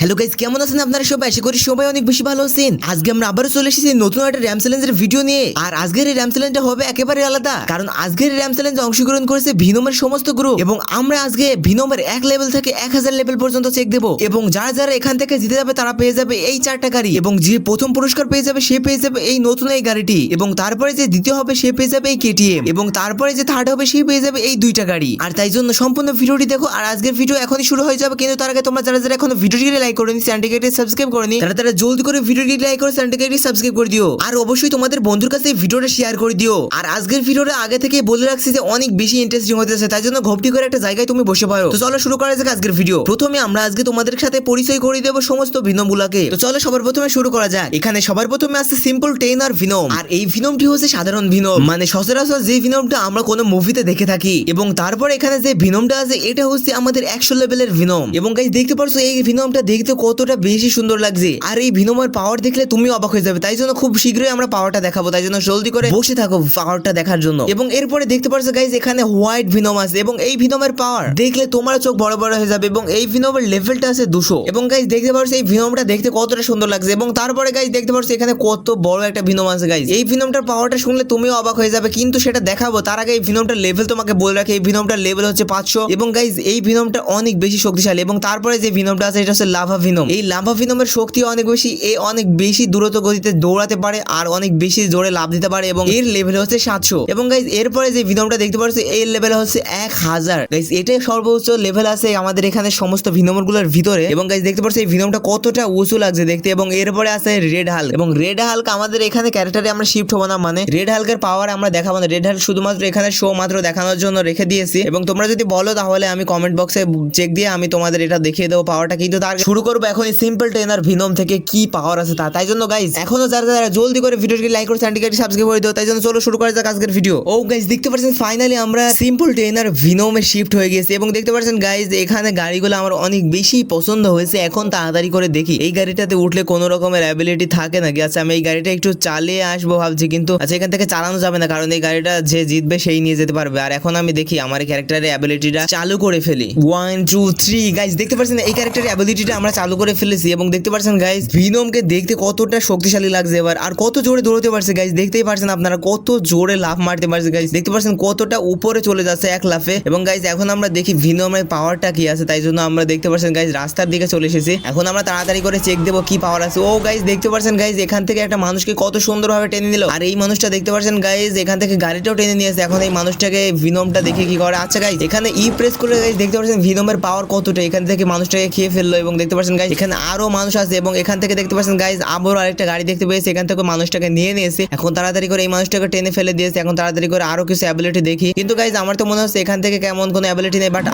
Hello guys কেমন আছেন আপনারা সবাই? আশা করি সবাই অনেক বেশি ভালো আছেন। আজকে আমরা আবারও চলে এসেছি নতুন একটা র্যাম চ্যালেঞ্জের ভিডিও নিয়ে। আর আজকের এই র্যাম চ্যালেঞ্জটা হবে একেবারে আলাদা। কারণ আজকের র্যাম চ্যালেঞ্জে অংশগ্রহণ করেছে ভিনোমের সমস্ত গ্রুপ এবং আমরা আজকে ভিনোমের এক লেভেল থেকে এক হাজার লেভেল পর্যন্ত চেক দেবো। এবং যারা যারা এখান থেকে জিতে যাবে, তারা পেয়ে যাবে এই চারটা গাড়ি। এবং যে প্রথম পুরস্কার পেয়ে যাবে, সে পেয়ে যাবে এই নতুন এই গাড়িটি। এবং তারপরে যে দ্বিতীয় হবে, সে পেয়ে যাবে এই কেটিএম এবং তারপরে যে থার্ড হবে, সে পেয়ে যাবে এই দুইটা গাড়ি। আর তাই জন্য সম্পূর্ণ ভিডিওটি দেখো। আর আজকের ভিডিও এখনই শুরু হয়ে যাবে। কিন্তু তার আগে তোমরা যারা যারা এখনও ভিডিওটিকে লাইক করেনি চ্যানেলটিকে সাবস্ক্রাইব করেনি তারা তারা জলদি করে ভিডিওটি লাইক করে চ্যানেলটিকে সাবস্ক্রাইব করে দিও। আর অবশ্যই তোমাদের বন্ধুর কাছে ভিডিওটা শেয়ার করে দিও। আর আজকের ভিডিওটা আগে থেকে বলে রাখছি যে, অনেক বেশি ইন্টারেস্টিং হতেছে তাই জন্য ঘপটি করে একটা জায়গায় তুমি বসে পারো তো চলো শুরু করা যাক আজকের ভিডিও প্রথমে আমরা আজকে তোমাদের সাথে পরিচয় করে দেবো সমস্ত ভিনমগুলাকে তো চলো সবার প্রথমে শুরু করা যাক। এখানে সবার প্রথমে আছে সিম্পল টেন আর ভিনম আর এই ভিনমটি হচ্ছে সাধারণ ভিনম মানে সচরাচর যে ভিনমটা আমরা কোনো মুভিতে দেখে থাকি। এবং তারপর এখানে যে ভিনমটা আছে, এটা হচ্ছে আমাদের একশো লেভেলের ভিনম এবং গাইজ দেখতে পারছ, এই ভিনমটা দেখতে কতটা বেশি সুন্দর লাগছে। আর এই ভিনমের পাওয়ার দেখলে তুমি অবাক হয়ে যাবে। তাই জন্য খুব শীঘ্রই আমরা পাওয়ারটা দেখাবো। তাই জন্য জলদি করে বসে থাকো পাওয়ারটা দেখার জন্য। এবং এরপরে দেখতে পারছ গাইজ এখানে হোয়াইট ভিনম আছে এবং এই ভিনমের পাওয়ার দেখলে তোমার চোখ বড় বড় হয়ে যাবে এবং এই ভিনমের লেভেলটা আছে দুশো। এবং গাইজ দেখতে পারছ এই ভিনমটা দেখতে কতটা সুন্দর লাগছে এবং তারপরে গাইজ দেখতে পারছ এখানে কত বড় একটা ভিনম আছে গাইজ এই ভিনমটার পাওয়ারটা শুনলে তুমিও অবাক হয়ে যাবে, কিন্তু সেটা দেখাবো। তার আগে এই ভিনমটার লেভেল তোমাকে বলে রাখি। এই ভিনমটার লেভেল হচ্ছে পাঁচশো। এবং গাইজ এই ভিনমটা অনেক বেশি শক্তিশালী এবং তারপরে যে ভিনমটা আছে, এটা হচ্ছে লাভা ভিনম এই লাভা ভিনমের শক্তি অনেক বেশি, এ অনেক বেশি দ্রুত গতিতে দৌড়াতে পারে, আর অনেক বেশি জোরে লাভ দিতে পারে, এবং এর লেভেল হচ্ছে সাতশো। এবং গাইজ এরপরে যে ভিনমটা দেখতে পাচ্ছ এর লেভেল হচ্ছে এক হাজার। গাইজ এটাই সর্বোচ্চ লেভেল আছে আমাদের এখানে সমস্ত ভিনমরগুলোর ভিতরে। এবং গাইজ দেখতে পাচ্ছ এই ভিনমটা কতটা উঁচু লাগছে দেখতে, এবং এরপরে আছে রেড হাল্ক এবং রেড হাল্ক আমাদের এখানে ক্যারেক্টারে আমরা শিফট হব না মানে রেড হাল্কের পাওয়ার আমরা দেখাবো না। রেড হাল্ক শুধুমাত্র এখানে শো মাত্র দেখানোর জন্য রেখে দিয়েছি। এবং তোমরা যদি বলো তাহলে আমি কমেন্ট বক্সে চেক দিয়ে আমি তোমাদের এটা দেখিয়ে দেবো পাওয়ারটা কিন্তু তার আগে শুরু করব এখন সিম্পল ট্রেনার ভিনম থেকে কি পাওয়ার আছে তা। তাই জন্য গাইজ এখনও যারা যারা জলদি করে ভিডিওটি লাইক করে চ্যানেলটিকে সাবস্ক্রাইব করে দিও। তাই জন্য চলো শুরু করা যাক আজকের ভিডিও ও গাইজ দেখতে পাচ্ছেন ফাইনালি আমরা সিম্পল ট্রেনার ভিনমে শিফট হয়ে গেছি এবং দেখতে পাচ্ছেন গাইজ এখানে গাড়িগুলো আমার অনেক বেশি পছন্দ হয়েছে। এখন তাড়াতাড়ি করে দেখি। এই গাড়িটাতে উঠলে কোনো রকমের অ্যাবিলিটি থাকে নাকি? আচ্ছা আমি এই গাড়িটা একটু চালিয়ে আসব ভাবছি, কিন্তু আচ্ছা এখান থেকে চালানো যাবে না, কারণ এই গাড়িটা যে জিতবে সেই নিয়ে যেতে পারবে। আর এখন আমি দেখি আমার ক্যারেক্টারের অ্যাবিলিটিটা চালু করে ফেলি। ওয়ান টু থ্রি গাইজ দেখতে পাচ্ছেন এই ক্যারেক্টারের অ্যাবিলিটিটা আমরা চালু করে ফেলেছি এবং দেখতে পাচ্ছেন গাইজ ভিনমকে দেখতে কতটা শক্তিশালী লাগছে এবার, আর কত জোরে দৌড়তে পারছে গাইজ দেখতেই পারছেন আপনারা কত জোরে লাফ মারতে পারছে গাইজ দেখতে পাচ্ছেন কতটা উপরে চলে যাচ্ছে এক লাফে। এবং গাইজ এখন আমরা দেখি ভিনমের পাওয়ারটা কি আছে, তাই জন্য আমরা দেখতে পাচ্ছেন গাইজ রাস্তার দিকে চলে এসেছি। এখন আমরা তাড়াতাড়ি করে চেক দেবো কি পাওয়ার আছে। ও গাইজ দেখতে পাচ্ছেন গাইজ এখান থেকে একটা মানুষকে কত সুন্দরভাবে টেনে নিল। আর এই মানুষটা দেখতে পাচ্ছেন গাইজ এখান থেকে গাড়িটাও টেনে নিয়েছে এখন এই মানুষটাকে ভিনমটা দেখে কি করে? আচ্ছা গাইজ এখানে ই প্রেস করে গাইজ দেখতে পাচ্ছেন ভিনমের পাওয়ার কতটা? এখান থেকে মানুষটাকে খেয়ে ফেলল এবং দেখতে পাচ্ছেন গাইজ এখানে আরও মানুষ আছে এবং এখান থেকে দেখতে পাচ্ছেন গাইজ আবারও আরেকটা গাড়ি দেখতে পেয়েছে। এখান থেকে মানুষটাকে নিয়ে নিয়েছে। এখন তাড়াতাড়ি করে এই মানুষটাকে টেনে ফেলে দিয়েছে। এখন তাড়াতাড়ি করে আরও কিছু অ্যাবিলিটি দেখি। কিন্তু গাইজ আমার তো মনে হচ্ছে এখান থেকে কেমন কোনো অ্যাবিলিটি নেই বাট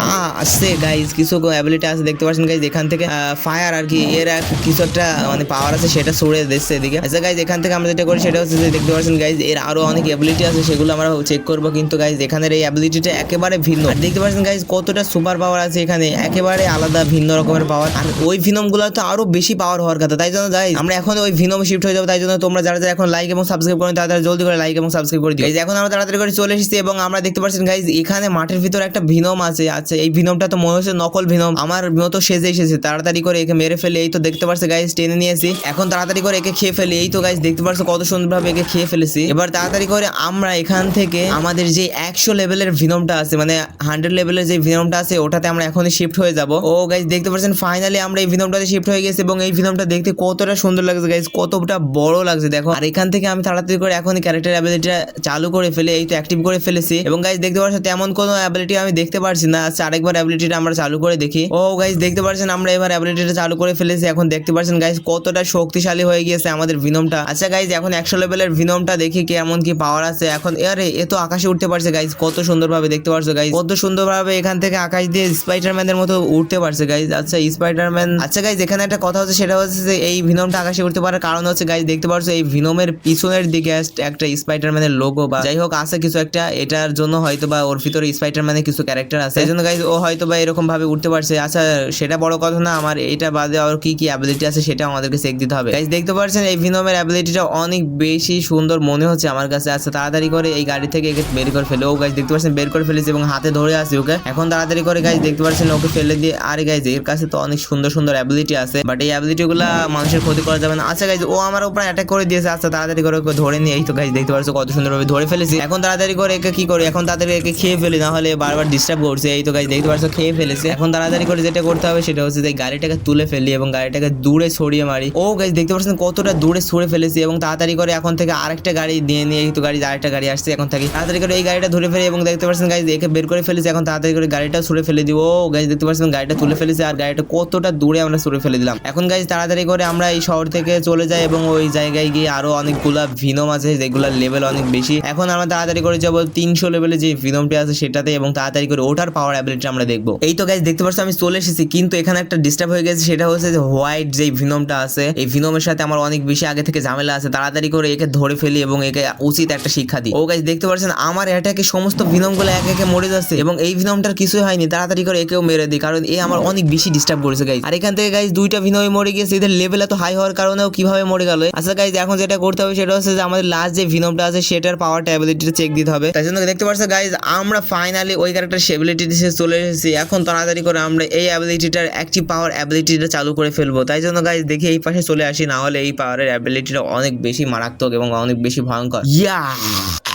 আসছে গাইজ কিছু অ্যাবিলিটি আছে। দেখতে পাচ্ছেন গাইজ এখান থেকে ফায়ার আর কি, এর কিছু একটা মানে পাওয়ার আছে, সেটা ছড়ে দিচ্ছে এদিকে। আচ্ছা গাইজ এখান থেকে আমরা যেটা করি, সেটা হচ্ছে যে, দেখতে পাচ্ছেন গাইজ এর আরও অনেক অ্যাবিলিটি আছে, সেগুলো আমরা চেক করব। কিন্তু গাইজ এখানের এই অ্যাবিলিটিটা একেবারে ভিন্ন। দেখতে পাচ্ছেন গাইজ কতটা সুপার পাওয়ার আছে এখানে। একেবারে আলাদা, ভিন্ন রকমের পাওয়ার আর ওই ভিনমগুলো তো আরও বেশি পাওয়ার হওয়ার কথা। তাই জন্য গাইজ আমরা এখন ওই ভিনম শিফট হয়ে যাব, তাই জন্য তোমরা যারা যারা এখন লাইক এবং সাবস্ক্রাইব করেন, তারা জলদি করে লাইক এবং সাবস্ক্রাইব করে দিও। এখন আমরা তাড়াতাড়ি করে চলে এসেছি এবং আমরা দেখতে পাচ্ছেন গাইজ এখানে মাঠের ভিতর একটা ভিনম আছে আচ্ছা এই ভিনমটা তো মনে হচ্ছে নকল ভিনম। আমার মতো সেজে এসেছে, তাড়াতাড়ি করে একে মেরে ফেলে। এই তো দেখতে পাচ্ছ গাইজ টেনে নিয়েছি এখন তাড়াতাড়ি করে একে খেয়ে ফেলি। এই তো গাইজ দেখতে পাচ্ছ কত সুন্দরভাবে একে খেয়ে ফেলেছি। এবার তাড়াতাড়ি করে আমরা এখান থেকে আমাদের যে একশো লেভেলের ভিনমটা আছে মানে হান্ড্রেড লেভেলের যে ভিনমটা আছে, ওটাতে আমরা এখনই শিফট হয়ে যাব। ও গাইজ দেখতে পাচ্ছেন ফাইনালি আমরা এই ভিনমটাতে শিফট হয়ে গেছি এবং এই ভিনমটা দেখতে কতটা সুন্দর লাগছে গাইজ কতটা বড় লাগছে, দেখো। আর এখান থেকে আমি তাড়াতাড়ি করে এখনই ক্যারেক্টার অ্যাবিলিটিটা চালু করে ফেলে, এই তো অ্যাক্টিভ করে ফেলেছি। এবং গাইজ দেখতে পাচ্ছ, তেমন কোনো অ্যাবিলিটি আমি দেখতে পারছি না। আচ্ছা আরেকবার অ্যাবিলিটিটা আমরা চালু করে দেখি। ও গাইজ দেখতে পাচ্ছেন আমরা এবার অ্যাবিলিটিটা চালু করে ফেলেছি। এখন দেখতে পাচ্ছেন গাইজ কতটা শক্তিশালী হয়ে গিয়েছে আমাদের ভিনমটা। আচ্ছা গাইজ এখন একশো লেভেলের ভিনমটা দেখি কেমন কি পাওয়ার আছে। এখন, আরে, এ তো আকাশে উঠতে পারছে গাইজ কত সুন্দরভাবে দেখতে পারছ গাইজ কত সুন্দরভাবে এখান থেকে আকাশ দিয়ে স্পাইডারম্যানের মতো উঠতে পারছে গাইজ আচ্ছা স্পাইডারম্যান আচ্ছা গাইজ এখানে একটা কথা হচ্ছে, সেটা হচ্ছে যে এই ভিনমটা আকাশে উঠতে পারার কারণ হচ্ছে গাইজ দেখতে পারছ, এই ভিনমের পিছনের দিকে একটা স্পাইডারম্যানের লোগো বা যাই হোক, আছে কিছু একটা, এটার জন্য হয়তো বা ওর ভিতরে স্পাইডারম্যানের কিছু ক্যারেক্টার আছে। এই জন্য গাইজ ও হয়তো বা এরকম ভাবে উঠতে পারছে। আচ্ছা সেটা বড় কথা না, আমার এটা বাদে আর কি কি অ্যাবিলিটি আছে, সেটা আমাদেরকে চেক দিতে হবে। গাইজ দেখতে পাচ্ছেন এই ভিনমের অ্যাবিলিটিটা অনেক বেশি সুন্দর মনে হচ্ছে আমার কাছে। আচ্ছা তাড়াতাড়ি করে এই গাড়ি থেকে একে বের করে ফেলে। ও গাইজ দেখতে পাচ্ছেন বের করে ফেলেছে এবং হাতে ধরে আছে ওকে এখন তাড়াতাড়ি করে গাইজ দেখতে পাচ্ছেন ওকে ফেলে দিয়ে, আরে গাইজ এর কাছে তো অনেক সুন্দর সুন্দর অ্যাবিলিটি আছে বাট এই অ্যাবিলিটি গুলা মানুষের ক্ষতি করা যাবে না। আচ্ছা গাইজ ও আমার উপর অ্যাটাক করে দিয়েছে আচ্ছা তাড়াতাড়ি করে ধরে নিয়ে, এই তো গাইজ দেখতে পাচ্ছ কত সুন্দরভাবে ধরে ফেলেছি। এখন তাড়াতাড়ি করে একে কি করি? এখন তাড়াতাড়ি একে খেয়ে ফেলি, না হলে বারবার ডিস্টার্ব করছে, এই তো গাইজ দেখতে পাচ্ছ খেয়ে ফেলেছে। এখন তাড়াতাড়ি করে যেটা করতে হবে সেটা হচ্ছে যে গাড়িটাকে তুলে ফেলি এবং গাড়িটাকে দূরে ছড়িয়ে মারি। ও গাইজ দেখতে পাচ্ছেন কতটা দূরে ছড়ে ফেলেছি এবং তাড়াতাড়ি করে এখন থেকে আরেকটা গাড়ি দিয়ে নিয়ে, এই তো গাড়ি, আরেকটা গাড়ি আসছে এখন থেকে। তাড়াতাড়ি করে এই গাড়িটা ধরে ফেলি এবং দেখতে পাচ্ছেন গাইজ একে বের করে ফেলেছি, এখন তাড়াতাড়ি করে গাড়িটা ছুড়ে ফেলে দিব ও গাইজ দেখতে পাচ্ছেন গাড়িটা তুলে ফেলেছে, আর গাড়িটা কতটা দূরে আমরা ছুড়ে ফেলে দিলাম। এখন গাইজ তাড়াতাড়ি করে আমরা এই শহর থেকে চলে যাই এবং ওই জায়গায় গিয়ে আরও অনেকগুলা ভিনম আছে, যেগুলোর লেভেল অনেক বেশি। এখন আমরা তাড়াতাড়ি করে যাব তিনশো লেভেলে যে ভিনমটি আছে সেটাতে এবং তাড়াতাড়ি করে ওটার পাওয়ার অ্যাবিলিটি আমরা দেখব। এই তো গাইজ দেখতে পাচ্ছ আমি চলে এসেছি, কিন্তু এখানে একটা ডিস্টার্ব হয়ে গেছে, সেটা হচ্ছে যে হোয়াইট যে ভিনমটা আছে, এই ভিনমের সাথে আমার অনেক বেশি আগে থেকে ঝামেলা আছে। তাড়াতাড়ি করে একে ধরে ফেলি এবং একে উচিত একটা শিক্ষা দিই। ও গাইজ দেখতে পাচ্ছেন, আমার এটাকে সমস্ত ভিনমগুলো এক একে মরে যাচ্ছে এবং এই ভিনমটার কিছুই হয়নি। তাড়াতাড়ি করে একেও মেরে দিই, কারণ এ আমার অনেক বেশি ডিস্টার্ব করেছে গাইজ আর এখান থেকে গাইজ দুইটা ভিনমে মরে গিয়েছে এদের লেভেল এত হাই হওয়ার কারণেও কীভাবে মরে গেল? আচ্ছা গাইজ এখন যেটা করতে হবে সেটা হচ্ছে যে আমাদের লাস্ট যে ভিনমটা আছে, সেটার পাওয়ার অ্যাবিলিটিটা চেক দিতে হবে। তাই জন্য দেখতে পাচ্ছ গাইজ আমরা ফাইনালি ওই ক্যারেক্টার সেবিলিটি দিয়ে চলে এসেছি। এখন তাড়াতাড়ি করে আমরা এই অ্যাবিলিটিটার অ্যাক্টিভ পাওয়ার অ্যাবিলিটিটা চালু করে ফেলব। তাই জন্য গাইজ দেখি এই পাশে চলে আসি না হলে এই পাওয়ারের অ্যাবিলিটিটা অনেক বেশি মারাত্মক এবং অনেক বেশি ভয়ঙ্কর। ইয়া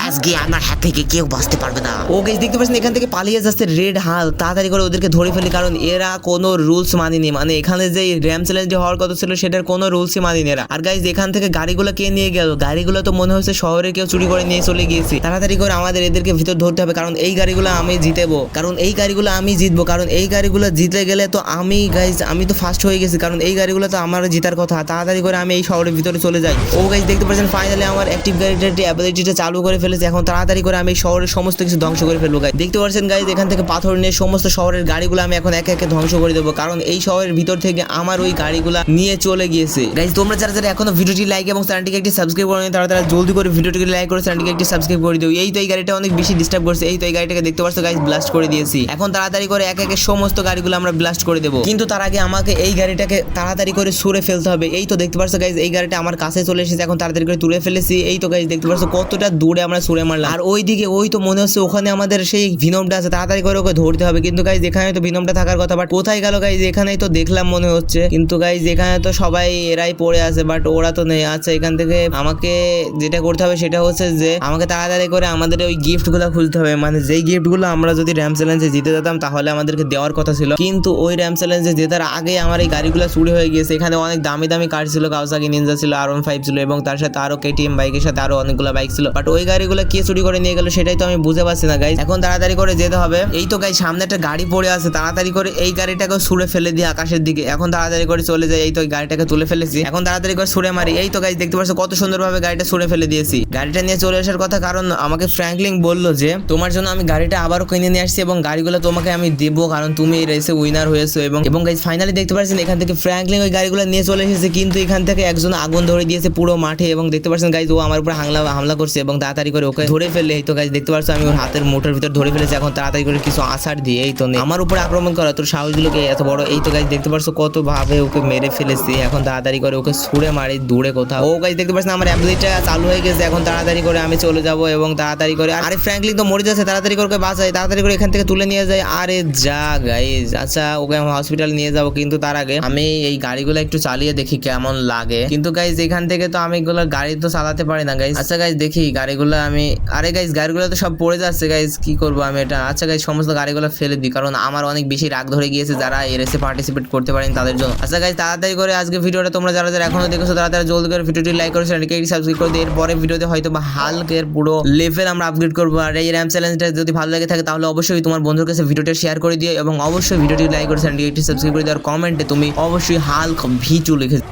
আজকে আমার হাত থেকে কেউ বাঁচতে পারবে না। ও গেছ দেখতে পাচ্ছেন, এখান থেকে পালিয়ে যাচ্ছে রেড হাল। তাড়াতাড়ি করে ওদেরকে ধরে ফেলি, কারণ এরা কোনো রুলস মানেনি। মানে এখানে যে র্যাম চ্যালেঞ্জ হওয়ার কথা ছিল, সেটার কোনো রুলসই মানেনি এরা। আর গাইজ এখান থেকে গাড়িগুলো কে নিয়ে গেল? গাড়িগুলো তো মনে হচ্ছে শহরে কেউ চুরি করে নিয়ে চলে গিয়েছে। তাড়াতাড়ি করে আমাদের এদেরকে ভিতর ধরতে হবে, কারণ এই গাড়িগুলো আমি জিতেবো। কারণ এই গাড়িগুলো আমি জিতবো। কারণ এই গাড়িগুলো জিতে গেলে তো আমি গাইজ আমি তো ফার্স্ট হয়ে গেছি। কারণ এই গাড়িগুলো তো আমার জিতার কথা। তাড়াতাড়ি করে আমি এই শহরের ভিতরে চলে যাই। ও গাইজ দেখতে পাচ্ছেন ফাইনালি আমার অ্যাক্টিভ গাড়িটার অ্যাবিলিটিটা চালু করে ফেলেছে। এখন তাড়াতাড়ি করে আমি শহরের সমস্ত কিছু ধ্বংস করে ফেলব গাইজ দেখতে পাচ্ছেন গাইজ এখান থেকে পাথর নিয়ে সমস্ত শহরের গাড়িগুলো আমি এখন একে একে ধ্বংস করে দেবো। কারণ এই শহরের ভিতর থেকে আমার ওই গাড়িগুলা নিয়ে চলে গিয়েছে। গাইজ তোমরা যারা যারা এখনও ভিডিওটি লাইক এবং চ্যানেলটিকে একটি সাবস্ক্রাইব করে তারা তারা জলদি করে ভিডিওটিকে লাইক করে চ্যানেলটিকে একটি সাবস্ক্রাইব করে দিও। এই তো এই গাড়িটা অনেক বেশি ডিস্টার্ব করছে। এই তো এই গাড়িটাকে দেখতে পাচ্ছ গাইজ ব্লাস্ট করে দিয়েছি। এখন তাড়াতাড়ি করে এক একে সমস্ত গাড়িগুলো আমরা ব্লাস্ট করে দেবো। কিন্তু তার আগে আমাকে এই গাড়িটাকে তাড়াতাড়ি করে সরে ফেলতে হবে। এই তো দেখতে পাচ্ছ গাইজ এই গাড়িটা আমার কাছে চলে এসেছে। এখন তাড়াতাড়ি করে তুলে ফেলেছি। এই তো গাইজ দেখতে পাচ্ছ, কতটা দূরে আমরা সরে মারলাম। আর ওই দিকে ওই তো মনে হচ্ছে ওখানে আমাদের সেই ভিনমটা আছে, তাড়াতাড়ি করে ওকে ধরতে হবে। কিন্তু গাইজ এখানে তো ভিনমটা থাকার কথা বাট কোথায় গেল গাইজ এখানেই তো দেখলাম মনে হচ্ছে। কিন্তু গাইজ এখানে তো সবাই এরাই পড়ে আছে বাট ওরা তো নেই। আচ্ছা এখান থেকে আমাকে যেটা করতে হবে সেটা হচ্ছে যে, আমাকে তাড়াতাড়ি করে আমাদের ওই গিফটগুলো খুলতে হবে। মানে যেই গিফটগুলো আমরা যদি র্যাম চ্যালেঞ্জে জিতে যেতাম, তাহলে আমাদেরকে দেওয়ার কথা ছিল। কিন্তু ওই র্যাম চ্যালেঞ্জে জেতার আগে আমার এই গাড়িগুলো চুরি হয়ে গিয়েছে। এখানে অনেক দামি দামি কার ছিল কাউসাকি নিনজা ছিল আর ওয়ান ফাইভ ছিল, এবং তার সাথে আরও কেটিএম বাইকের সাথে আরও অনেকগুলো বাইক ছিল। বাট ওই গাড়িগুলো কে চুরি করে নিয়ে গেল সেটাই তো আমি বুঝে পাচ্ছি না গাইজ এখন তাড়াতাড়ি করে যেতে হবে। এই তো গাই সামনে একটা গাড়ি পড়ে আছে। তাড়াতাড়ি করে এই গাড়িটাকে ছুড়ে ফেলে দিই আকাশের দিকে। এখন তাড়াতাড়ি করে চলে যাই। এই তো গাড়িটাকে তুলে ফেলেছি। এখন তাড়াতাড়ি করে ছুড়ে মারি। এই তো গাইজ দেখতে পাচ্ছ কত সুন্দরভাবে গাড়িটা ছুড়ে ফেলে দিয়েছি। গাড়িটা নিয়ে চলে আসার কথা কারণ আমাকে ফ্র্যাঙ্কলিং বলল যে, তোমার জন্য আমি গাড়িটা আবারও কিনে নিয়ে আসছি এবং গাড়িগুলো তোমাকে আমি দেবো কারণ তুমি এই রেসে উইনার হয়েছো। এবং এবং গাইজ ফাইনালি দেখতে পাচ্ছেন এখান থেকে ফ্র্যাঙ্কলিং ওই গাড়িগুলো নিয়ে চলে এসেছে। কিন্তু এখান থেকে একজন আগুন ধরে দিয়েছে পুরো মাঠে। এবং দেখতে পাচ্ছেন গাইজ ও আমার উপর হামলা হামলা করছে এবং তাড়াতাড়ি করে ওকে ধরে ফেললে, এই তো গাছ দেখতে পাচ্ছ আমি ওর হাতের মোটর ভিতর ধরে ফেলেছি, এখন তাড়াতাড়ি করে কিছু আসার দিয়ে, এই তো নেই আমার উপরে আক্রমণ করা, তোর সাহসগুলোকে এত বড়, এই তো গাছ দেখতে পাচ্ছ কত ভাবে ওকে মেরে ফেলেছি, এখন তাড়াতাড়ি করে ওকে ছুঁড়ে মারি দূরে কোথাও। ও গাছ দেখতে পাচ্ছেন আমার অ্যাবিলিটিটা চালু হয়ে গেছে, এখন তাড়াতাড়ি করে আমি চলে যাব এবং তাড়াতাড়ি করে, আরে ফ্র্যাঙ্কলিন তো মরে যাচ্ছে, তাড়াতাড়ি করে ওকে বাঁচাই, তাড়াতাড়ি করে এখান থেকে তুলে নিয়ে যাই আরে যা গাইজ আচ্ছা ওকে আমি হসপিটাল নিয়ে যাব, কিন্তু তার আগে আমি এই গাড়িগুলো একটু চালিয়ে দেখি কেমন লাগে। কিন্তু গাইজ এখান থেকে তো আমি এগুলো গাড়ি তো চালাতে পারি না গাইজ আচ্ছা গাইজ দেখি, গাড়িগুলো আমি, আরে গাইজ গাড়িগুলো তো সব পড়ে যাচ্ছে গাইজ কি করব আমি এটা? আচ্ছা গাইজ সমস্ত গাড়িগুলো ফেলে দিই, কারণ আমার অনেক বেশি রাগ ধরে গিয়েছে যারা এই রেসে পার্টিসিপেট করতে পারেন তাদের জন্য। আচ্ছা গাইজ তাড়াতাড়ি করে আজকে ভিডিওটা তোমরা যারা যারা এখনও দেখেছ তারা তারা জলদি করে ভিডিওটি লাইক করে চ্যানেলকে সাবস্ক্রাইব করে দিই এরপরে ভিডিওতে হয়তো বা হালকের পুরো লেভেল আমরা আপগ্রেড করব। আর এই র্যাম চ্যালেঞ্জটা যদি ভালো লাগে থাকে, তাহলে অবশ্যই তোমার বন্ধুর কাছে ভিডিওটা শেয়ার করে দিও এবং অবশ্যই ভিডিওটি লাইক করে চ্যানেলটি সাবস্ক্রাইব করে দিও। আর কমেন্টে তুমি অবশ্যই হালক ভিচু লিখে